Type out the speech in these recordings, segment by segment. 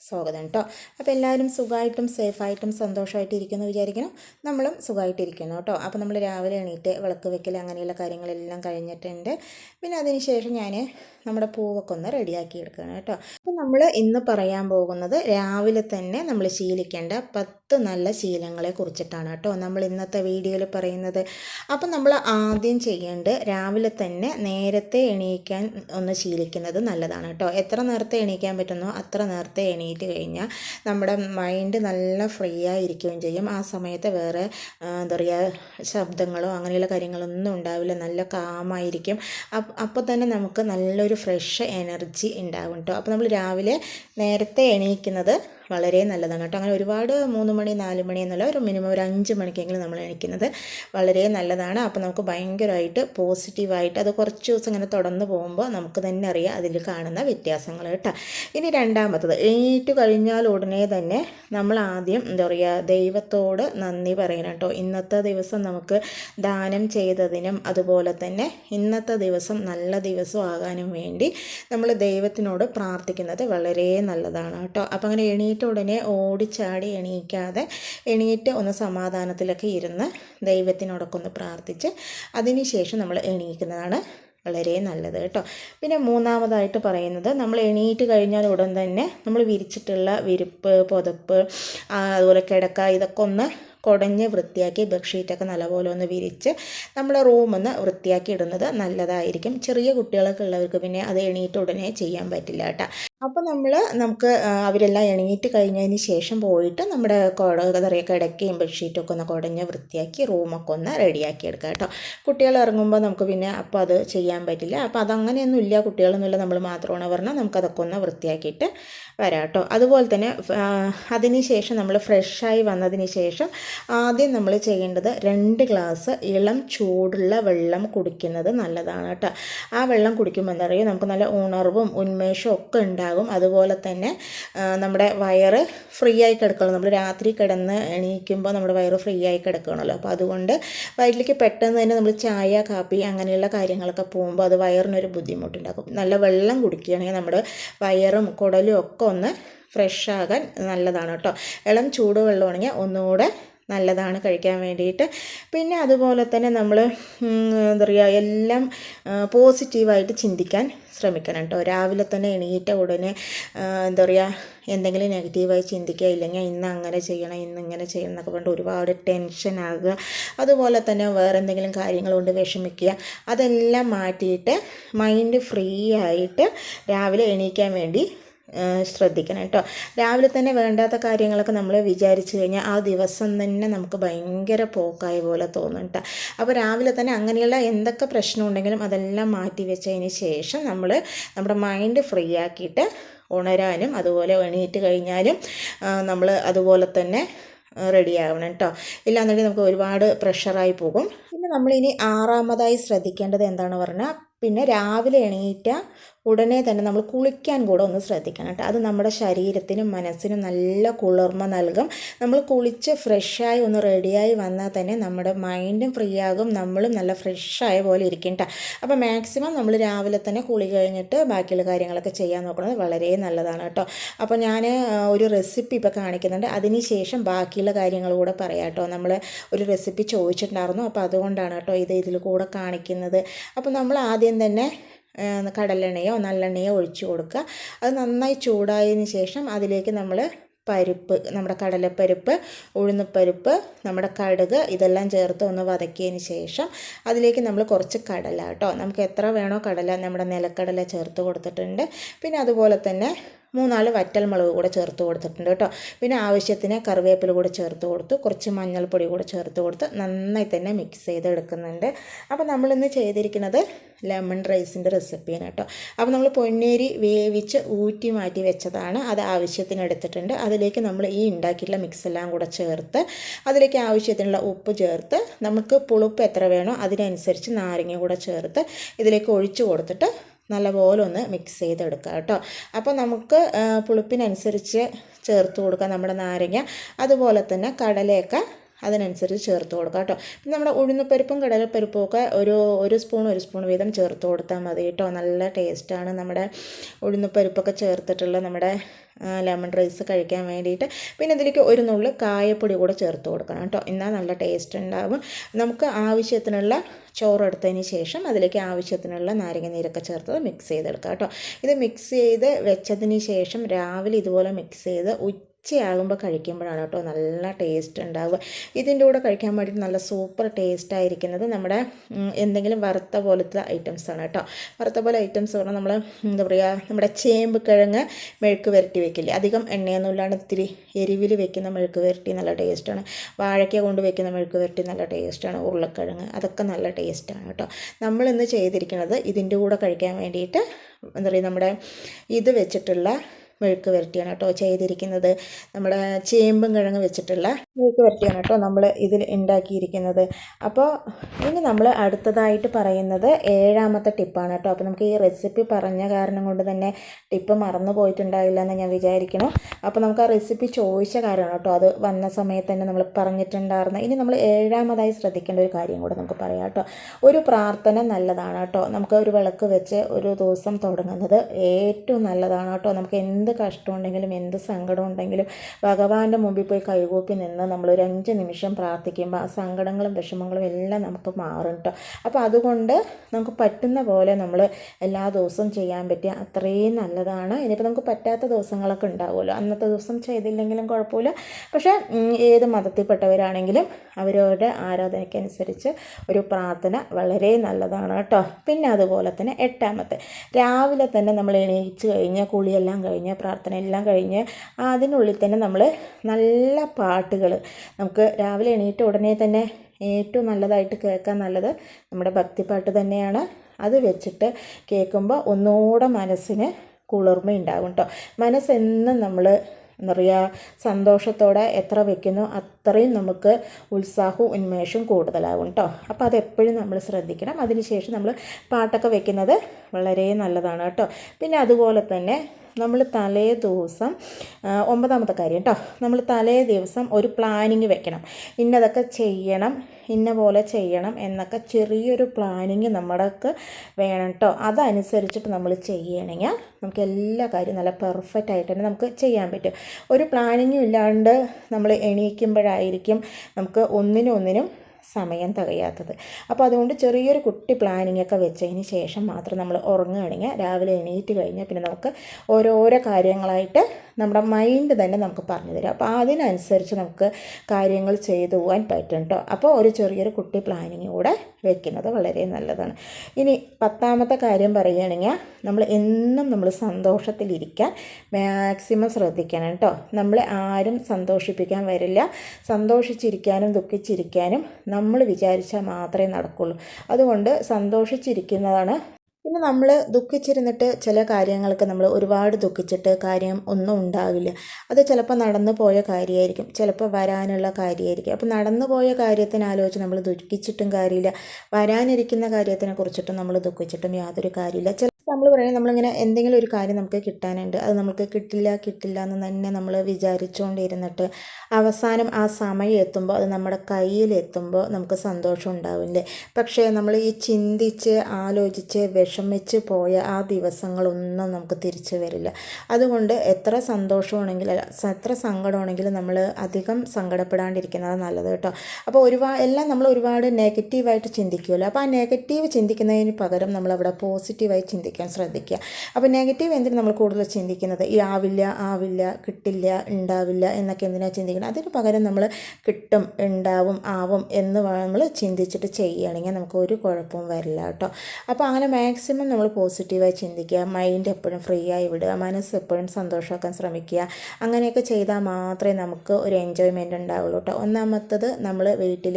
സ്വാഗതം കേട്ടോ അപ്പോൾ എല്ലാവരും സുഖമായിട്ടും സേഫായിട്ടും സന്തോഷമായിട്ട് ഇരിക്കുന്നു വിചാരിക്കണം നമ്മളും സുഖമായിട്ടിരിക്കുന്നു കേട്ടോ അപ്പോൾ നമ്മൾ രാവിലെ എണീറ്റ് വിളക്ക് വെക്കൽ അങ്ങനെയുള്ള കാര്യങ്ങളെല്ലാം കഴിഞ്ഞിട്ടുണ്ട്. പിന്നെ അതിന് ശേഷം ഞാൻ നമ്മുടെ പൂവൊക്കെ ഒന്ന് റെഡിയാക്കി എടുക്കണം കേട്ടോ അപ്പോൾ നമ്മൾ ഇന്ന് പറയാൻ പോകുന്നത് രാവിലെ തന്നെ നമ്മൾ ശീലിക്കേണ്ട പത്ത് നല്ല ശീലങ്ങളെ കുറിച്ചിട്ടാണ് കേട്ടോ നമ്മൾ ഇന്നത്തെ വീഡിയോയിൽ പറയുന്നത്. അപ്പോൾ നമ്മൾ ആദ്യം ചെയ്യേണ്ടത് രാവിലെ തന്നെ നേരത്തെ എണീക്കാൻ ഒന്ന് ശീലിക്കുന്നത് നല്ലതാണ് കേട്ടോ എത്ര നേരത്തെ എണീക്കാൻ പറ്റുന്നോ അത്ര നേരത്തെ എണീറ്റ് കഴിഞ്ഞാൽ നമ്മുടെ മൈൻഡ് നല്ല ഫ്രീ ആയിരിക്കുകയും ചെയ്യും. ആ സമയത്ത് വേറെ എന്താ പറയുക ശബ്ദങ്ങളോ അങ്ങനെയുള്ള കാര്യങ്ങളൊന്നും ഉണ്ടാവില്ല. നല്ല കാമായിരിക്കും. അപ്പോൾ തന്നെ നമുക്ക് നല്ലൊരു ഫ്രഷ് എനർജി ഉണ്ടാവും കേട്ടോ അപ്പോൾ നമ്മൾ രാവിലെ നേരത്തെ എണീക്കുന്നത് വളരെ നല്ലതാണ് കേട്ടോ. അങ്ങനെ ഒരുപാട് മൂന്ന് മണി നാല് മണി എന്നുള്ള ഒരു മിനിമം ഒരു അഞ്ച് മണിക്കെങ്കിലും നമ്മൾ എണിക്കുന്നത് വളരെ നല്ലതാണ്. അപ്പോൾ നമുക്ക് ഭയങ്കരമായിട്ട് പോസിറ്റീവായിട്ട് അത് കുറച്ച് ദിവസം ഇങ്ങനെ തുടർന്ന് പോകുമ്പോൾ നമുക്ക് തന്നെ അറിയാം അതിൽ കാണുന്ന വ്യത്യാസങ്ങൾ കേട്ടോ. ഇനി രണ്ടാമത്തത് എണീറ്റ് കഴിഞ്ഞാൽ ഉടനെ തന്നെ നമ്മൾ ആദ്യം എന്താ പറയുക ദൈവത്തോട് നന്ദി പറയണം കേട്ടോ. ഇന്നത്തെ ദിവസം നമുക്ക് ദാനം ചെയ്തതിനും അതുപോലെ തന്നെ ഇന്നത്തെ ദിവസം നല്ല ദിവസം ആകാനും വേണ്ടി നമ്മൾ ദൈവത്തിനോട് പ്രാർത്ഥിക്കുന്നത് വളരെ നല്ലതാണ് കേട്ടോ. അപ്പോൾ അങ്ങനെ എണീറ്റ് എണീറ്റ ഉടനെ ഓടിച്ചാടി എണീക്കാതെ എണീറ്റ് ഒന്ന് സമാധാനത്തിലൊക്കെ ഇരുന്ന് ദൈവത്തിനോടൊക്കെ ഒന്ന് പ്രാർത്ഥിച്ച് അതിനുശേഷം നമ്മൾ എണീക്കുന്നതാണ് വളരെ നല്ലത് കേട്ടോ. പിന്നെ മൂന്നാമതായിട്ട് പറയുന്നത് നമ്മൾ എണീറ്റ് കഴിഞ്ഞാൽ ഉടൻ തന്നെ നമ്മൾ വിരിച്ചിട്ടുള്ള വിരിപ്പ് പുതപ്പ് അതുപോലെ കിടക്ക ഇതൊക്കെ ഒന്ന് കുടഞ്ഞ് വൃത്തിയാക്കി ബെഡ്ഷീറ്റൊക്കെ നല്ലപോലെ ഒന്ന് വിരിച്ച് നമ്മൾ റൂമൊന്ന് വൃത്തിയാക്കി ഇടുന്നത് നല്ലതായിരിക്കും. ചെറിയ കുട്ടികളൊക്കെ ഉള്ളവർക്ക് പിന്നെ അത് എണീറ്റ് ഉടനെ ചെയ്യാൻ പറ്റില്ല കേട്ടോ. അപ്പോൾ നമ്മൾ നമുക്ക് അവരെല്ലാം എണീറ്റ് കഴിഞ്ഞതിന് ശേഷം പോയിട്ട് നമ്മുടെ കുട എന്താ പറയുക ബെഡ്ഷീറ്റൊക്കെ ഒന്ന് കുടഞ്ഞ് വൃത്തിയാക്കി റൂമൊക്കെ ഒന്ന് റെഡിയാക്കി എടുക്കുക കേട്ടോ. കുട്ടികൾ ഇറങ്ങുമ്പോൾ നമുക്ക് പിന്നെ അപ്പോൾ അത് ചെയ്യാൻ പറ്റില്ല. അപ്പോൾ അതങ്ങനെയൊന്നും ഇല്ല. കുട്ടികളൊന്നുമില്ല. നമ്മൾ മാത്രമാണ് പറഞ്ഞാൽ നമുക്കതൊക്കെ ഒന്ന് വൃത്തിയാക്കിയിട്ട് വരാം കേട്ടോ. അതുപോലെ തന്നെ അതിന് ശേഷം നമ്മൾ ഫ്രഷായി വന്നതിന് ശേഷം ആദ്യം നമ്മൾ ചെയ്യേണ്ടത് രണ്ട് ഗ്ലാസ് ഇളം ചൂടുള്ള വെള്ളം കുടിക്കുന്നത് നല്ലതാണ് കേട്ടോ. ആ വെള്ളം കുടിക്കുമ്പോൾ എന്താ പറയുക നമുക്ക് നല്ല ഉണർവും ഉന്മേഷവും ഒക്കെ ഉണ്ടാകും അതുപോലെ തന്നെ നമ്മുടെ വയറ് ഫ്രീ ആയി കിടക്കണം. നമ്മൾ രാത്രി കിടന്ന് എണീക്കുമ്പോൾ നമ്മുടെ വയറ് ഫ്രീ ആയി കിടക്കണമല്ലോ അപ്പോൾ അതുകൊണ്ട് വയറ്റിലേക്ക് പെട്ടെന്ന് തന്നെ നമ്മൾ ചായ കാപ്പി അങ്ങനെയുള്ള കാര്യങ്ങളൊക്കെ പോകുമ്പോൾ അത് വയറിനൊരു ബുദ്ധിമുട്ടുണ്ടാക്കും. നല്ല വെള്ളം കുടിക്കുകയാണെങ്കിൽ നമ്മുടെ വയറും കുടലും ഒക്കെ ഒന്ന് ഫ്രഷ് ആകാൻ നല്ലതാണ് കേട്ടോ. ഇളം ചൂടുവെള്ളമാണെങ്കിൽ ഒന്നുകൂടെ നല്ലതാണ് കഴിക്കാൻ വേണ്ടിയിട്ട്. പിന്നെ അതുപോലെ തന്നെ നമ്മൾ എന്താ പറയുക എല്ലാം പോസിറ്റീവായിട്ട് ചിന്തിക്കാൻ ശ്രമിക്കണം കേട്ടോ. രാവിലെ തന്നെ എണീറ്റ ഉടനെ എന്താ പറയുക എന്തെങ്കിലും നെഗറ്റീവായി ചിന്തിക്കുക ഇല്ലെങ്കിൽ ഇന്ന് അങ്ങനെ ചെയ്യണം ഇന്ന് ഇങ്ങനെ ചെയ്യണം എന്നൊക്കെ പറഞ്ഞിട്ട് ഒരുപാട് ടെൻഷനാകുക അതുപോലെ തന്നെ വേറെ എന്തെങ്കിലും കാര്യങ്ങൾ കൊണ്ട് വിഷമിക്കുക. അതെല്ലാം മാറ്റിയിട്ട് മൈൻഡ് ഫ്രീ ആയിട്ട് രാവിലെ എണീക്കാൻ വേണ്ടി ശ്രദ്ധിക്കണം കേട്ടോ. രാവിലെ തന്നെ വേണ്ടാത്ത കാര്യങ്ങളൊക്കെ നമ്മൾ വിചാരിച്ചു കഴിഞ്ഞാൽ ആ ദിവസം തന്നെ നമുക്ക് ഭയങ്കര പോക്കായ പോലെ തോന്നും കേട്ടോ. അപ്പോൾ രാവിലെ തന്നെ അങ്ങനെയുള്ള എന്തൊക്കെ പ്രശ്നം ഉണ്ടെങ്കിലും അതെല്ലാം മാറ്റി വെച്ചതിന് ശേഷം നമ്മൾ നമ്മുടെ മൈൻഡ് ഫ്രീ ആക്കിയിട്ട് ഉണരാനും അതുപോലെ എണീറ്റ് കഴിഞ്ഞാലും നമ്മൾ അതുപോലെ തന്നെ റെഡി ആവണം കേട്ടോ. ഇല്ലാന്നുണ്ടെങ്കിൽ നമുക്ക് ഒരുപാട് പ്രഷറായി പോകും. പിന്നെ നമ്മളിനി ആറാമതായി ശ്രദ്ധിക്കേണ്ടത് എന്താണ് പറഞ്ഞാൽ പിന്നെ രാവിലെ എണീറ്റ ഉടനെ തന്നെ നമ്മൾ കുളിക്കാൻ കൂടെ ഒന്ന് ശ്രദ്ധിക്കണം കേട്ടോ. അത് നമ്മുടെ ശരീരത്തിനും മനസ്സിനും നല്ല കുളിർമ നൽകും. നമ്മൾ കുളിച്ച് ഫ്രഷായി ഒന്ന് റെഡിയായി വന്നാൽ തന്നെ നമ്മുടെ മൈൻഡും ഫ്രീ ആകും. നമ്മളും നല്ല ഫ്രഷായ പോലെ ഇരിക്കും കേട്ടോ. അപ്പോൾ മാക്സിമം നമ്മൾ രാവിലെ തന്നെ കുളി കഴിഞ്ഞിട്ട് ബാക്കിയുള്ള കാര്യങ്ങളൊക്കെ ചെയ്യാൻ നോക്കുന്നത് വളരെ നല്ലതാണ് കേട്ടോ. അപ്പോൾ ഞാൻ ഒരു റെസിപ്പി ഇപ്പോൾ കാണിക്കുന്നുണ്ട്. അതിന് ശേഷം ബാക്കിയുള്ള കാര്യങ്ങൾ കൂടെ പറയാം കേട്ടോ. നമ്മൾ ഒരു റെസിപ്പി ചോദിച്ചിട്ടുണ്ടായിരുന്നു. അപ്പോൾ അതുകൊണ്ടാണ് കേട്ടോ ഇത് ഇതിൽ കൂടെ കാണിക്കുന്നത്. അപ്പോൾ നമ്മൾ ആദ്യം തന്നെ കടലെണ്ണയോ നല്ലെണ്ണയോ ഒഴിച്ചു കൊടുക്കുക. അത് നന്നായി ചൂടായതിന് ശേഷം അതിലേക്ക് നമ്മൾ പരിപ്പ് നമ്മുടെ കടലപ്പരിപ്പ് ഉഴുന്നപ്പരിപ്പ് നമ്മുടെ കടുക് ഇതെല്ലാം ചേർത്ത് ഒന്ന് വതക്കിയതിന് ശേഷം അതിലേക്ക് നമ്മൾ കുറച്ച് കടല കേട്ടോ. നമുക്ക് എത്ര വേണോ കടല നമ്മുടെ നിലക്കടല ചേർത്ത് കൊടുത്തിട്ടുണ്ട്. പിന്നെ അതുപോലെ തന്നെ മൂന്നാൽ വറ്റൽമുളക് കൂടെ ചേർത്ത് കൊടുത്തിട്ടുണ്ട് കേട്ടോ. പിന്നെ ആവശ്യത്തിന് കറിവേപ്പില കൂടെ ചേർത്ത് കൊടുത്തു. കുറച്ച് മഞ്ഞൾപ്പൊടി കൂടെ ചേർത്ത് കൊടുത്ത് നന്നായി തന്നെ മിക്സ് ചെയ്ത് എടുക്കുന്നുണ്ട് അപ്പോൾ നമ്മളിന്ന് ചെയ്തിരിക്കുന്നത് ലെമൺ റൈസിന്റെ റെസിപ്പിയാണ് കേട്ടോ. അപ്പോൾ നമ്മൾ പൊന്നേരി വേവിച്ച് ഊറ്റി മാറ്റി വെച്ചതാണ്. അത് ആവശ്യത്തിന് എടുത്തിട്ടുണ്ട്. അതിലേക്ക് നമ്മൾ ഈ ഉണ്ടാക്കിയിട്ടുള്ള മിക്സ് എല്ലാം കൂടെ ചേർത്ത് അതിലേക്ക് ആവശ്യത്തിനുള്ള ഉപ്പ് ചേർത്ത് നമുക്ക് പുളിപ്പ് എത്ര വേണോ അതിനനുസരിച്ച് നാരങ്ങ കൂടെ ചേർത്ത് ഇതിലേക്ക് ഒഴിച്ചു കൊടുത്തിട്ട് നല്ലപോലെ ഒന്ന് മിക്സ് ചെയ്തെടുക്കുക കേട്ടോ. അപ്പോൾ നമുക്ക് പുളിപ്പിനനുസരിച്ച് ചേർത്ത് കൊടുക്കാം നമ്മുടെ നാരങ്ങ. അതുപോലെ തന്നെ കടലയൊക്കെ അതിനനുസരിച്ച് ചേർത്ത് കൊടുക്കാം കേട്ടോ. പിന്നെ നമ്മുടെ ഉഴുന്നപ്പരിപ്പും കടലപ്പരിപ്പും ഒക്കെ ഒരു ഒരു സ്പൂൺ ഒരു സ്പൂൺ വീതം ചേർത്ത് കൊടുത്താൽ മതി കേട്ടോ. നല്ല ടേസ്റ്റാണ് നമ്മുടെ ഉഴുന്നപ്പരിപ്പൊക്കെ ചേർത്തിട്ടുള്ള നമ്മുടെ ലെമൺ റൈസ് കഴിക്കാൻ വേണ്ടിയിട്ട്. പിന്നെ ഇതിലേക്ക് ഒരു നുള്ളു കായപ്പൊടി കൂടെ ചേർത്ത് കൊടുക്കണം കേട്ടോ. എന്നാൽ നല്ല ടേസ്റ്റ് ഉണ്ടാകും നമുക്ക് ആവശ്യത്തിനുള്ള ചോറ് എടുത്തതിന് ശേഷം അതിലേക്ക് ആവശ്യത്തിനുള്ള നാരങ്ങ നീരൊക്കെ ചേർത്തത് മിക്സ് ചെയ്തെടുക്കാം കേട്ടോ. ഇത് മിക്സ് ചെയ്ത് വെച്ചതിന് ശേഷം രാവിലെ ഇതുപോലെ മിക്സ് ചെയ്ത് ഉച്ചയാകുമ്പോൾ കഴിക്കുമ്പോഴാണ് കേട്ടോ നല്ല ടേസ്റ്റ് ഉണ്ടാവുക. ഇതിന്റെ കൂടെ കഴിക്കാൻ വേണ്ടിയിട്ട് നല്ല സൂപ്പർ ടേസ്റ്റ് ആയിരിക്കുന്നത് നമ്മുടെ എന്തെങ്കിലും വറുത്ത പോലത്തെ ഐറ്റംസ് ആണ് കേട്ടോ. വറുത്ത പോലെ ഐറ്റംസ് പറഞ്ഞാൽ നമ്മൾ എന്താ പറയുക നമ്മുടെ ചേമ്പ് കിഴങ്ങ് മെഴുക്ക് വരട്ടി വെക്കില്ലേ? അധികം എണ്ണയൊന്നും ഇല്ലാണ്ട് ഇത്തിരി എരിവിൽ വെക്കുന്ന മെഴുക്ക് വരട്ടി നല്ല ടേസ്റ്റാണ് വാഴയ്ക്ക കൊണ്ട് വെക്കുന്ന മെഴുക്ക് വരട്ടി നല്ല ടേസ്റ്റാണ് ഉരുളക്കിഴങ്ങ് അതൊക്കെ നല്ല ടേസ്റ്റാണ് കേട്ടോ. നമ്മളിന്ന് ചെയ്തിരിക്കുന്നത് ഇതിന്റെ കൂടെ കഴിക്കാൻ വേണ്ടിയിട്ട് എന്താ പറയുക നമ്മുടെ ഇത് വെച്ചിട്ടുള്ള മെഴുക്ക് വരട്ടിയാണ് കേട്ടോ ചെയ്തിരിക്കുന്നത്. നമ്മുടെ ചേമ്പും കിഴങ്ങ് വെച്ചിട്ടുള്ള മെഴുക്ക് വരട്ടിയാണ് കേട്ടോ നമ്മൾ ഇതിൽ ഉണ്ടാക്കിയിരിക്കുന്നത്. അപ്പോൾ ഇനി നമ്മൾ അടുത്തതായിട്ട് പറയുന്നത് ഏഴാമത്തെ ടിപ്പാണ് കേട്ടോ. അപ്പോൾ നമുക്ക് ഈ റെസിപ്പി പറഞ്ഞ കാരണം കൊണ്ട് തന്നെ ടിപ്പ് മറന്നു പോയിട്ടുണ്ടാവില്ല എന്ന് ഞാൻ വിചാരിക്കണം അപ്പോൾ നമുക്ക് ആ റെസിപ്പി ചോദിച്ച കാര്യമാണ് കേട്ടോ. അത് വന്ന സമയത്ത് തന്നെ നമ്മൾ പറഞ്ഞിട്ടുണ്ടായിരുന്നു. ഇനി നമ്മൾ ഏഴാമതായി ശ്രദ്ധിക്കേണ്ട ഒരു കാര്യം കൂടെ നമുക്ക് പറയാം കേട്ടോ. ഒരു പ്രാർത്ഥന നല്ലതാണ് കേട്ടോ. നമുക്ക് ഒരു വിളക്ക് വെച്ച് ഒരു ദിവസം തുടങ്ങുന്നത് ഏറ്റവും നല്ലതാണ് കേട്ടോ. നമുക്ക് എന്ത് എന്ത് കഷ്ടമുണ്ടെങ്കിലും എന്ത് സങ്കടം ഉണ്ടെങ്കിലും ഭഗവാന്റെ മുമ്പിൽ പോയി കൈകൂപ്പി നിന്ന് നമ്മൾ ഒരു അഞ്ച് നിമിഷം പ്രാർത്ഥിക്കുമ്പോൾ ആ സങ്കടങ്ങളും വിഷമങ്ങളും എല്ലാം നമുക്ക് മാറും കേട്ടോ. അപ്പോൾ അതുകൊണ്ട് നമുക്ക് പറ്റുന്ന പോലെ നമ്മൾ എല്ലാ ദിവസവും ചെയ്യാൻ പറ്റിയ അത്രയും നല്ലതാണ്. ഇനിയിപ്പോൾ നമുക്ക് പറ്റാത്ത ദിവസങ്ങളൊക്കെ ഉണ്ടാവുമല്ലോ. അന്നത്തെ ദിവസം ചെയ്തില്ലെങ്കിലും കുഴപ്പമില്ല. പക്ഷേ ഏത് മതത്തിൽപ്പെട്ടവരാണെങ്കിലും അവരവരുടെ ആരാധനയ്ക്കനുസരിച്ച് ഒരു പ്രാർത്ഥന വളരെ നല്ലതാണ് കേട്ടോ. പിന്നെ അതുപോലെ തന്നെ എട്ടാമത്തെ രാവിലെ തന്നെ നമ്മൾ എണീച്ച് കഴിഞ്ഞ് കുളിയെല്ലാം കഴിഞ്ഞ് പ്രാർത്ഥന എല്ലാം കഴിഞ്ഞ് അതിനുള്ളിൽ തന്നെ നമ്മൾ നല്ല പാട്ടുകൾ നമുക്ക് രാവിലെ എണീറ്റ ഉടനെ തന്നെ ഏറ്റവും നല്ലതായിട്ട് കേൾക്കാൻ നല്ലത് നമ്മുടെ ഭക്തിപ്പാട്ട് തന്നെയാണ്. അത് വെച്ചിട്ട് കേൾക്കുമ്പോൾ ഒന്നുകൂടെ മനസ്സിന് കുളിർമ കുളിർമയുണ്ടാകും കേട്ടോ മനസ്സെന്നും നമ്മൾ എന്താ പറയുക സന്തോഷത്തോടെ എത്ര വെക്കുന്നു അത്രയും നമുക്ക് ഉത്സാഹവും ഉന്മേഷവും കൂടുതലാകും കേട്ടോ അപ്പോൾ അതെപ്പോഴും നമ്മൾ ശ്രദ്ധിക്കണം. അതിനുശേഷം നമ്മൾ പാട്ടൊക്കെ വെക്കുന്നത് വളരെ നല്ലതാണ് കേട്ടോ പിന്നെ അതുപോലെ തന്നെ നമ്മൾ തലേ ദിവസം ഒമ്പതാമത്തെ കാര്യം കേട്ടോ നമ്മൾ തലേ ദിവസം ഒരു പ്ലാനിങ് വെക്കണം. ഇന്നതൊക്കെ ചെയ്യണം ഇന്ന പോലെ ചെയ്യണം എന്നൊക്കെ ചെറിയൊരു പ്ലാനിങ് നമ്മുടെക്ക് വേണം കേട്ടോ അതനുസരിച്ചിട്ട് നമ്മൾ ചെയ്യണമെങ്കിൽ നമുക്ക് എല്ലാ കാര്യവും നല്ല പെർഫെക്റ്റ് ആയിട്ട് തന്നെ നമുക്ക് ചെയ്യാൻ പറ്റും. ഒരു പ്ലാനിങ്ങും ഇല്ലാണ്ട് നമ്മൾ എണീക്കുമ്പോഴായിരിക്കും നമുക്ക് ഒന്നിനും ഒന്നിനും സമയം തികയാത്തത്. അപ്പോൾ അതുകൊണ്ട് ചെറിയൊരു കുട്ടി പ്ലാനിങ് ഒക്കെ വെച്ചതിന് ശേഷം മാത്രം നമ്മൾ ഉറങ്ങുകയാണെങ്കിൽ രാവിലെ എണീറ്റ് കഴിഞ്ഞാൽ പിന്നെ നമുക്ക് ഓരോരോ കാര്യങ്ങളായിട്ട് നമ്മുടെ മൈൻഡ് തന്നെ നമുക്ക് പറഞ്ഞു തരും. അപ്പോൾ അതിനനുസരിച്ച് നമുക്ക് കാര്യങ്ങൾ ചെയ്തു പോകാൻ പറ്റും കേട്ടോ അപ്പോൾ ഒരു ചെറിയൊരു കുട്ടി പ്ലാനിങ് കൂടെ വെക്കുന്നത് വളരെ നല്ലതാണ്. ഇനി പത്താമത്തെ കാര്യം പറയുകയാണെങ്കിൽ നമ്മൾ എന്നും നമ്മൾ സന്തോഷത്തിലിരിക്കാൻ മാക്സിമം ശ്രദ്ധിക്കണം കേട്ടോ നമ്മളെ ആരും സന്തോഷിപ്പിക്കാൻ വരില്ല. സന്തോഷിച്ചിരിക്കാനും ദുഃഖിച്ചിരിക്കാനും നമ്മൾ വിചാരിച്ചാൽ മാത്രമേ നടക്കുള്ളൂ. അതുകൊണ്ട് സന്തോഷിച്ചിരിക്കുന്നതാണ്. പിന്നെ നമ്മൾ ദുഃഖിച്ചിരുന്നിട്ട് ചില കാര്യങ്ങൾക്ക് നമ്മൾ ഒരുപാട് ദുഃഖിച്ചിട്ട് കാര്യം ഒന്നും ഉണ്ടാവില്ല അത് ചിലപ്പോൾ നടന്നു പോയ കാര്യമായിരിക്കും ചിലപ്പോൾ വരാനുള്ള കാര്യമായിരിക്കും. അപ്പോൾ നടന്നു പോയ കാര്യത്തിന് ആലോചിച്ച് നമ്മൾ ദുഃഖിച്ചിട്ടും കാര്യമില്ല വരാനിരിക്കുന്ന കാര്യത്തിനെ കുറിച്ചിട്ടും നമ്മൾ ദുഃഖിച്ചിട്ടും യാതൊരു കാര്യമില്ല. ചില നമ്മൾ പറയുന്നത് നമ്മളിങ്ങനെ എന്തെങ്കിലും ഒരു കാര്യം നമുക്ക് കിട്ടാനുണ്ട് അത് നമുക്ക് കിട്ടില്ല കിട്ടില്ല എന്ന് തന്നെ നമ്മൾ വിചാരിച്ചുകൊണ്ടിരുന്നിട്ട് അവസാനം ആ സമയം എത്തുമ്പോൾ അത് നമ്മുടെ കയ്യിലെത്തുമ്പോൾ നമുക്ക് സന്തോഷം ഉണ്ടാവില്ലേ? പക്ഷേ നമ്മൾ ഈ ചിന്തിച്ച് ആലോചിച്ച് വിഷമിച്ച് പോയ ആ ദിവസങ്ങളൊന്നും നമുക്ക് തിരിച്ചു വരില്ല. അതുകൊണ്ട് എത്ര സന്തോഷമാണെങ്കിലും എത്ര സങ്കടമാണെങ്കിലും നമ്മൾ അധികം സങ്കടപ്പെടാണ്ടിരിക്കുന്നത് നല്ലത് കേട്ടോ. അപ്പോൾ ഒരുപാട് എല്ലാം നമ്മൾ ഒരുപാട് നെഗറ്റീവായിട്ട് ചിന്തിക്കുമല്ലോ. അപ്പോൾ ആ നെഗറ്റീവ് ചിന്തിക്കുന്നതിന് പകരം നമ്മളവിടെ പോസിറ്റീവായി ചിന്തിക്കും. ചിന്തിക്കാൻ ശ്രദ്ധിക്കുക. അപ്പോൾ നെഗറ്റീവ് എന്തിന് നമ്മൾ കൂടുതൽ ചിന്തിക്കുന്നത്? ഈ ആവില്ല ആവില്ല കിട്ടില്ല ഉണ്ടാവില്ല എന്നൊക്കെ എന്തിനാണ് ചിന്തിക്കുന്നത്? അതിന് പകരം നമ്മൾ കിട്ടും ഉണ്ടാവും ആവും എന്ന് നമ്മൾ ചിന്തിച്ചിട്ട് ചെയ്യുകയാണെങ്കിൽ നമുക്ക് ഒരു കുഴപ്പവും വരില്ല കേട്ടോ. അപ്പോൾ അങ്ങനെ മാക്സിമം നമ്മൾ പോസിറ്റീവായി ചിന്തിക്കുക. മൈൻഡ് എപ്പോഴും ഫ്രീ ആയി വിടുക. മനസ്സ് എപ്പോഴും സന്തോഷമാക്കാൻ ശ്രമിക്കുക. അങ്ങനെയൊക്കെ ചെയ്താൽ മാത്രമേ നമുക്ക് ഒരു എൻജോയ്മെന്റ് ഉണ്ടാവുള്ളൂ കേട്ടോ. ഒന്നാമത്തത് നമ്മൾ വീട്ടിൽ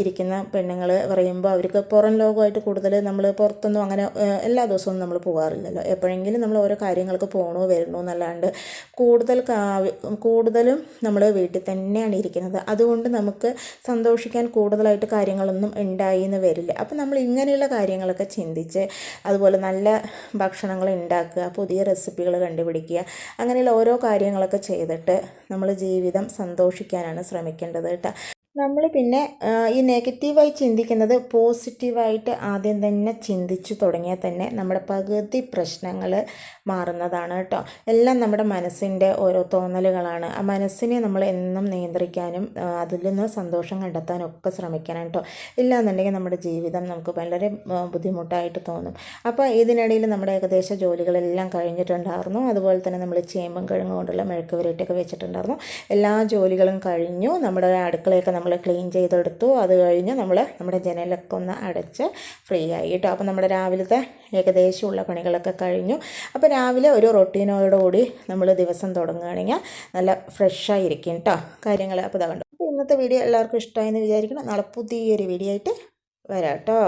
ഇരിക്കുന്ന പെണ്ണുങ്ങൾ പറയുമ്പോൾ അവർക്ക് പുറം ലോകമായിട്ട് കൂടുതൽ നമ്മൾ പുറത്തൊന്നും അങ്ങനെ എല്ലാ ദിവസവും ദിവസമൊന്നും നമ്മൾ പോകാറില്ലല്ലോ. എപ്പോഴെങ്കിലും നമ്മൾ ഓരോ കാര്യങ്ങൾക്ക് പോകണോ വരണോ എന്നല്ലാണ്ട് കൂടുതൽ കൂടുതലും നമ്മൾ വീട്ടിൽ തന്നെയാണ് ഇരിക്കുന്നത്. അതുകൊണ്ട് നമുക്ക് സന്തോഷിക്കാൻ കൂടുതലായിട്ട് കാര്യങ്ങളൊന്നും ഉണ്ടായി എന്ന് വരില്ല. അപ്പം നമ്മൾ ഇങ്ങനെയുള്ള കാര്യങ്ങളൊക്കെ ചിന്തിച്ച് അതുപോലെ നല്ല ഭക്ഷണങ്ങൾ ഉണ്ടാക്കുക പുതിയ റെസിപ്പികൾ കണ്ടുപിടിക്കുക അങ്ങനെയുള്ള ഓരോ കാര്യങ്ങളൊക്കെ ചെയ്തിട്ട് നമ്മൾ ജീവിതം സന്തോഷിക്കാനാണ് ശ്രമിക്കേണ്ടത് കേട്ടോ. നമ്മൾ പിന്നെ ഈ നെഗറ്റീവായി ചിന്തിക്കുന്നത് പോസിറ്റീവായിട്ട് ആദ്യം തന്നെ ചിന്തിച്ചു തുടങ്ങിയാൽ തന്നെ നമ്മുടെ പകുതി പ്രശ്നങ്ങൾ മാറുന്നതാണ് കേട്ടോ. എല്ലാം നമ്മുടെ മനസ്സിന്റെ ഓരോ തോന്നലുകളാണ്. ആ മനസ്സിനെ നമ്മൾ എന്നും നിയന്ത്രിക്കാനും അതിൽ നിന്ന് സന്തോഷം കണ്ടെത്താനും ഒക്കെ ശ്രമിക്കണം കേട്ടോ. ഇല്ലാന്നുണ്ടെങ്കിൽ നമ്മുടെ ജീവിതം നമുക്ക് വളരെ ബുദ്ധിമുട്ടായിട്ട് തോന്നും. അപ്പോൾ ഇതിനിടയിൽ നമ്മുടെ ഏകദേശ ജോലികളെല്ലാം കഴിഞ്ഞിട്ടുണ്ടായിരുന്നു. അതുപോലെ തന്നെ നമ്മൾ ചേമ്പും കിഴങ്ങും കൊണ്ടുള്ള മെഴുക്ക് പുരട്ടിയൊക്കെ വെച്ചിട്ടുണ്ടായിരുന്നു. എല്ലാ ജോലികളും കഴിഞ്ഞു. നമ്മുടെ അടുക്കളയൊക്കെ നമ്മൾ ക്ലീൻ ചെയ്തെടുത്തു. അത് കഴിഞ്ഞ് നമ്മൾ നമ്മുടെ ജനലൊക്കെ ഒന്ന് അടച്ച് ഫ്രീ ആയി കേട്ടോ. അപ്പോൾ നമ്മുടെ രാവിലത്തെ ഏകദേശമുള്ള പണികളൊക്കെ കഴിഞ്ഞു. അപ്പോൾ രാവിലെ ഒരു റൊട്ടീനോടുകൂടി നമ്മൾ ദിവസം തുടങ്ങുകയാണെങ്കിൽ നല്ല ഫ്രഷായിരിക്കും കേട്ടോ കാര്യങ്ങൾ അപ്പോൾ ഇതാ കണ്ടു. അപ്പോൾ ഇന്നത്തെ വീഡിയോ എല്ലാവർക്കും ഇഷ്ടമായെന്ന് വിചാരിക്കണം നാളെ പുതിയൊരു വീഡിയോ ആയിട്ട് വരാം കേട്ടോ.